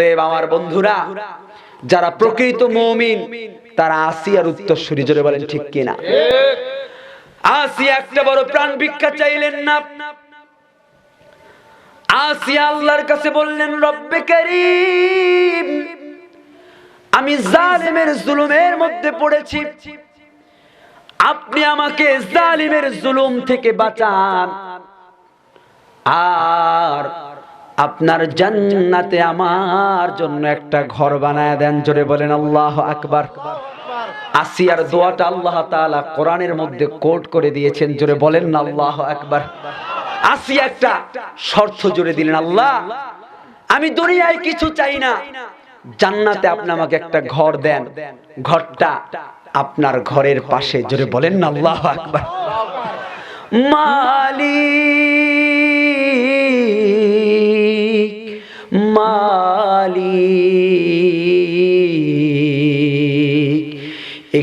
অতএব আমার বন্ধুরা, যারা প্রকৃত মৌমিন, তারা আসিয়ার উত্তরসূরি জোরে বলেন, ঠিক কিনা? আসিয়া একটা বড় প্রাণ ভিক্ষা চাইলেন না। আল্লাহর কাছে বললেন, রব্বে করিম, আমি জালিমের জুলুমের মধ্যে পড়েছি। আপনি আমাকে জালিমের জুলুম থেকে বাঁচান। আর আপনার জান্নাতে আমার জন্য একটা ঘর বানায় দেন, জোরে বলেন, আল্লাহ আকবার। আসিয়ার দোয়াটা আল্লাহ তাআলা কোরআনের মধ্যে কোট করে দিয়েছেন, জোরে বলেন না আল্লাহ আকবার। আসিয়া একটা শর্ত জুড়ে দিলেন, আল্লাহ, আমি দুনিয়ায় কিছু চাই না। জান্নাতে আপনি আমাকে একটা ঘর দেন। ঘরটা আপনার ঘরের পাশে, জোরে বলেন না আল্লাহ আকবার। মালিক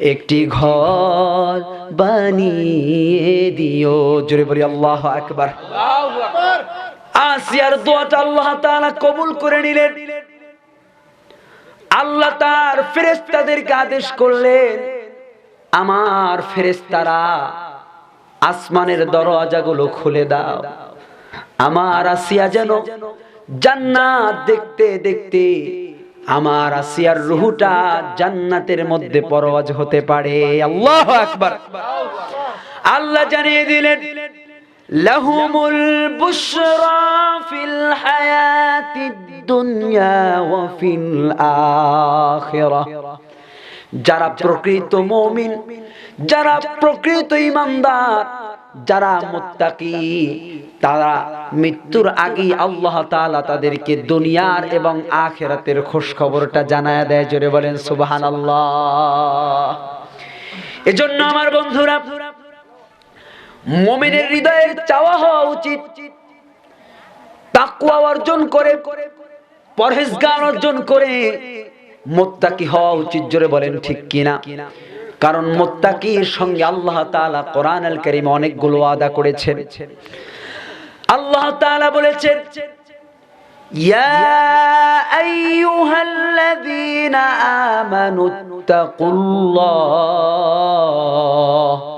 একটি ঘর বানিয়ে দিও। জোরে বলি, আল্লাহ আকবার। আসিয়ার দোয়াটা আল্লাহ তাআলা কবুল করে নিলেন। আল্লাহ তার ফেরেশতাদেরকে আদেশ করলেন, আমার ফেরেশতারা আসমানের দরওয়াজাগুলো খুলে দাও। আমার আসিয়া যেন জান্নাত দেখতে দেখতে আমার আসিয়ার রুহুটা জান্নাতের মধ্যে পরওয়াজ হতে পারে। আল্লাহ আকবার। আল্লাহ জানিয়ে দিলেন, লাহুমুল বুশরা ফিল হায়াতিদ দুনিয়া ওয়া ফিল আখিরাহ যারা প্রকৃত মমিন, যারা প্রকৃত ইমানদার যারা মুত্তাকি, তারা মৃত্যুর আগেই আল্লাহ তাআলা তাদেরকে দুনিয়ার এবং আখেরাতের খোঁজ খবরটা জানায় দেয়, জোরে বলেন, সুবহানাল্লাহ। এজন্য আমার বন্ধুরা, মুমিনের হৃদয়ের চাওয়া হওয়া উচিত। তাকওয়া অর্জন করে, পরহেজগার অর্জন করে মোত্তাকি হওয়া উচিত, জোরে বলেন, ঠিক কিনা? কারণ মোত্তাকির সঙ্গে আল্লাহ তাআলা কোরআন আল কারীম অনেকগুলো ওয়াদা করেছেন আল্লাহ তাআলা বলেছেন ইয়া আইয়ুহাল্লাযীনা আমানুত্তাকুল্লাহ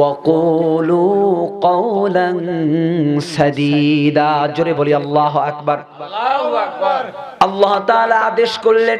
وقولوا قولا سديدا জোরে বলি আল্লাহ আকবার আল্লাহ তাআলা আদেশ করলেন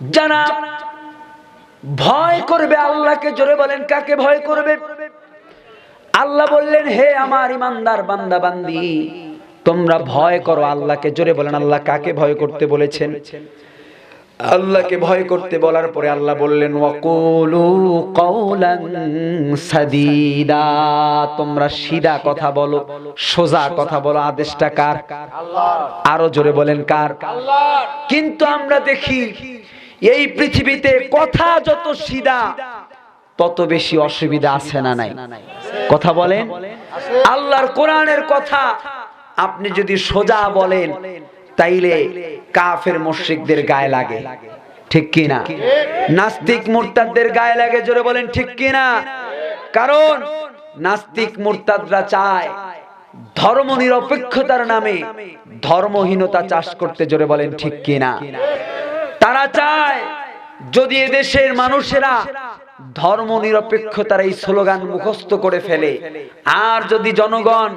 যারা ভয় করবে আল্লাহকে জোরে বলেন কাকে ভয় করবে? আল্লাহ বললেন হে আমার ইমানদার বান্দা বান্দি তোমরা ভয় করো আল্লাহকে জোরে বলেন আল্লাহ কাকে ভয় করতে বলেছেন? আল্লাহকে ভয় করতে বলার পরে আল্লাহ বললেন ওয়াকুলু কওলান সাদিদা তোমরা সিধা কথা বলো সোজা কথা বলো আদেশটা কার? আল্লাহ। আরও জোরে বলেন কার? আল্লাহ। কিন্তু আমরা দেখি এই পৃথিবীতে কথা যত সিধা, তত বেশি অসুবিধা আছে না নাই? কথা বলেন? আল্লাহর কোরআনের কথা আপনি যদি সোজা বলেন, তাইলে কাফের মুশরিকদের গায়ে লাগে। ঠিক কি না? নাস্তিক মুরতাদদের গায়ে লাগে, জোরে বলেন, ঠিক কি না? কারণ নাস্তিক মুরতাদরা চায় ধর্ম নিরপেক্ষতার নামে ধর্মহীনতা চাষ করতে, জোরে বলেন, ঠিক কি না? তারা চায় যদি এদেশের মানুষেরা ধর্ম নিরপেক্ষতার এই স্লোগান মুখস্থ করে ফেলে। আর যদি জনগণ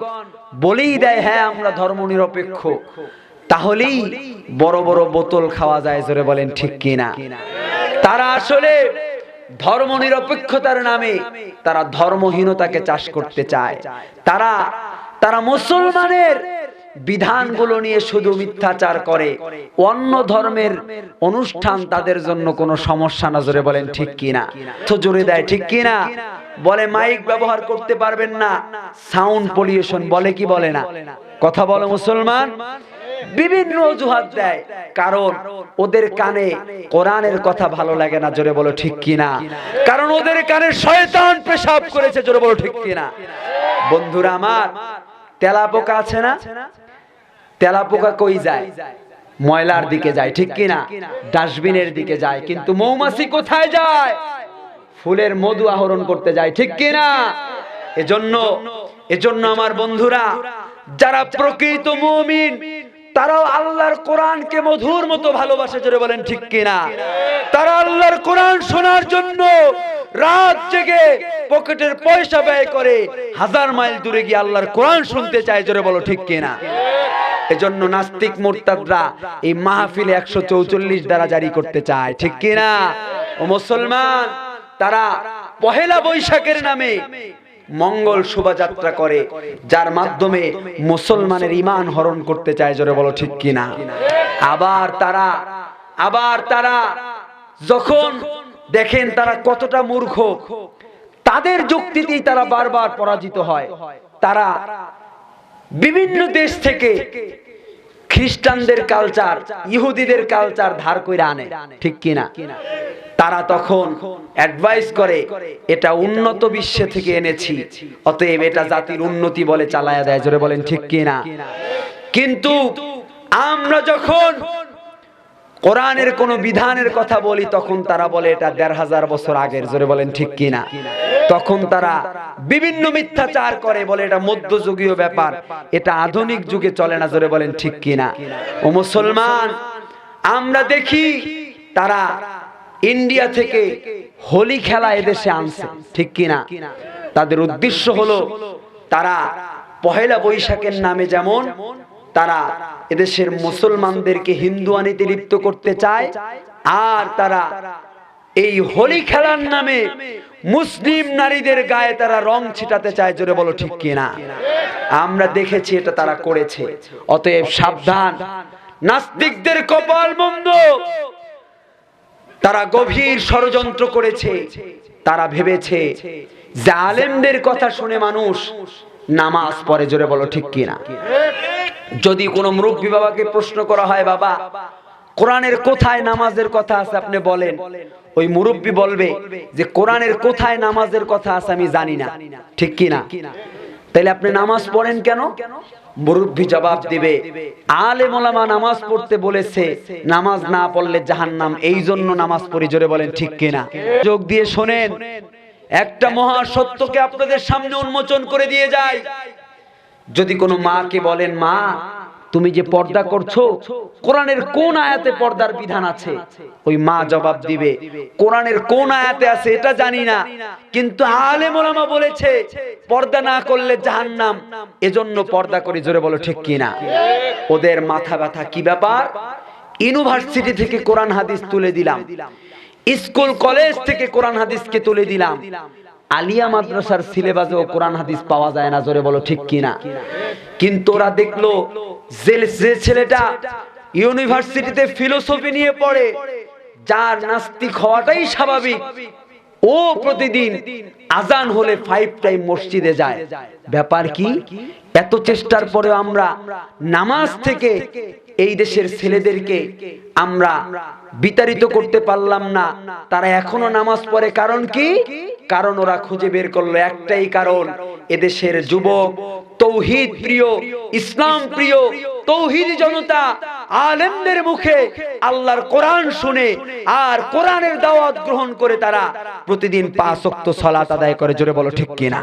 বলেই দেয় হ্যাঁ আমরা ধর্ম নিরপেক্ষ তাহলেই বড় বড় বোতল খাওয়া যায়, জোরে বলেন, ঠিক কিনা? তারা আসলে ধর্ম নিরপেক্ষতার নামে তারা ধর্মহীনতাকে চাষ করতে চায়। তারা তারা মুসলমানের বিধানগুলো নিয়ে শুধু মিথ্যাচার করে, অন্য ধর্মের অনুষ্ঠান তাদের জন্য কোনো সমস্যা না, জোরে বলেন ঠিক কিনা? তো জোরে দেয়, ঠিক কিনা? বলে মাইক ব্যবহার করতে পারবেন না, সাউন্ড পলিউশন বলে কি বলে না? কথা বলো মুসলমান? বিভিন্ন অজুহাত দেয়, কারণ ওদের কানে কোরআনের কথা ভালো লাগে না, জোরে বলো ঠিক কিনা? কারণ ওদের কানে শয়তান পেশাব করেছে, জোরে বলো ঠিক কিনা? বন্ধুরা আমার তেলা পোকা আছে না? তেলা পোকা কই যায়? ময়লার দিকে যায়, ঠিক কিনা? ডাস্টবিনের দিকে যায়, কিন্তু মৌমাছি কোথায় যায়? ফুলের মধু আহরণ করতে যায়, ঠিক কিনা? এজন্য এজন্য আমার বন্ধুরা, যারা প্রকৃত মুমিন তারাও আল্লাহর কোরআনকে মধুর মতো ভালোবাসে, জোরে বলেন ঠিক কিনা? তারা আল্লাহর কোরআন শোনার জন্য রাত জেগে পকেটের পয়সা ব্যয় করে, হাজার মাইল দূরে গিয়ে আল্লাহর কোরআন শুনতে চায়, জোরে বলো ঠিক কিনা? এজন্য নাস্তিক মোরতাদরা এই মাহফিলে একশো চৌচল্লিশ দ্বারা জারি করতে চায়, ঠিক কিনা? ও মুসলমান, তারা পহেলা বৈশাখের নামে মঙ্গল শোভাযাত্রা করে, যার মাধ্যমে মুসলমানের ইমান হরণ করতে চায়, জোরে বলো ঠিক কিনা? আবার তারা আবার তারা যখন দেখেন তারা কতটা মূর্খ, তাদের যুক্তিতেই তারা বারবার পরাজিত হয়। তারা বিভিন্ন দেশ থেকে খ্রিস্টানদের কালচার ইহুদিদের কালচার ধার করে আনে, ঠিক কিনা? তারা তখন অ্যাডভাইস করে, এটা উন্নত বিশ্বে থেকে এনেছি, অতএব এটা জাতির উন্নতি বলে চালায়া দেয়। জোরে বলেন, ঠিক কিনা? কিন্তু আমরা যখন কোরআনের কোন বিধানের কথা বলি, তখন তারা বলে, এটা দেড় হাজার বছর আগের। জোরে বলেন, ঠিক কিনা? তখন তারা বিভিন্ন মিথ্যাচার করে, বলে, এটা মধ্যযুগীয় ব্যাপার, এটা আধুনিক যুগে চলে না। জোরে বলেন, ঠিক কিনা? ও মুসলমান, আমরা দেখি তারা ইন্ডিয়া থেকে হোলি খেলা এদেশে আনছে, ঠিক কিনা? তাদের উদ্দেশ্য হলো তারা পহেলা বৈশাখের নামে যেমন তারা এদেশের মুসলমানদেরকে হিন্দু আনিতে লিপ্ত করতে চায়, আর তারা এই হোলি খেলার নামে মুসলিম নারীদের গায়ে তারা রং ছিটাতে চায়, জোরে বলো ঠিক কিনা? আমরা দেখেছি এটা তারা করেছে। অতএব সাবধান। নাস্তিকদের কপাল মন্দ তারা গভীর ষড়যন্ত্র করেছে। তারা ভেবেছে যে আলেমদের কথা শুনে মানুষ নামাজ পড়ে, জোরে বলো ঠিক কিনা? যদি কোনো মুরব্বী বাবাকে প্রশ্ন করা হয়, বাবা, কোরআনের কোথায় নামাজের কথা আছে আপনি বলেন। ওই মুরব্বী বলবে যে, কোরআনের কোথায় নামাজের কথা আছে আমি জানি না। ঠিক কিনা? তাইলে আপনি নামাজ পড়েন কেন? মুরব্বী জবাব দিবে। আলে মোলামা নামাজ পড়তে বলেছে, নামাজ না পড়লে জাহান্নাম, এই জন্য নামাজ পড়ি, জোরে বলেন, ঠিক কিনা? যোগ দিয়ে শোনেন, একটা মহা সত্যকে আপনাদের সামনে উন্মোচন করে দিয়ে যায়। যদি কোনো মাকে বলেন, মা তুমি যে পর্দা করছ, কোরআনের কোন আয়াতে পর্দার বিধান আছে? ওই মা জবাব দিবে, কোরআনের কোন আয়াতে আছে এটা জানি না, কিন্তু আলেম ওলামা বলেছে, পর্দা না করলে জাহান্নাম। এজন্য পর্দা করে, জোরে বলো ঠিক কিনা? ওদের মাথা ব্যথা কি ব্যাপার? ইউনিভার্সিটি থেকে কোরআন হাদিস তুলে দিলাম। স্কুল, কলেজ থেকে কোরআন হাদিসকে তুলে দিলাম। আলিয়া মাদ্রাসার সিলেবাসেও কোরআন হাদিস পাওয়া যায় না, জোরে বলো ঠিক কিনা? কিন্তু ওরা দেখল, যে ছেলেটা ইউনিভার্সিটিতে ফিলোসফি নিয়ে পড়ে, যার নাস্তিক হওয়াটাই স্বাভাবিক। ও প্রতিদিন আজান হলে ফাইভ টাইম মসজিদে যায়। ব্যাপার কি? এত চেষ্টার পরেও আমরা নামাজ থেকে এই দেশের ছেলেদেরকে আমরা বিতাড়িত করতে পারলাম না। তারা এখনও নামাজ পড়ে। কারণ কি? কারণ ওরা খুঁজে বের করল একটাই কারণ এদেশের যুবক, তৌহিদ প্রিয়, ইসলাম প্রিয়, তৌহিদ জনতা, আলেমদের মুখে আল্লাহর কোরআন শুনে আর কোরআনের দাওয়াত গ্রহণ করে তারা প্রতিদিন পাঁচ ওয়াক্ত সালাত আদায় করে, জোরে বলো ঠিক কিনা?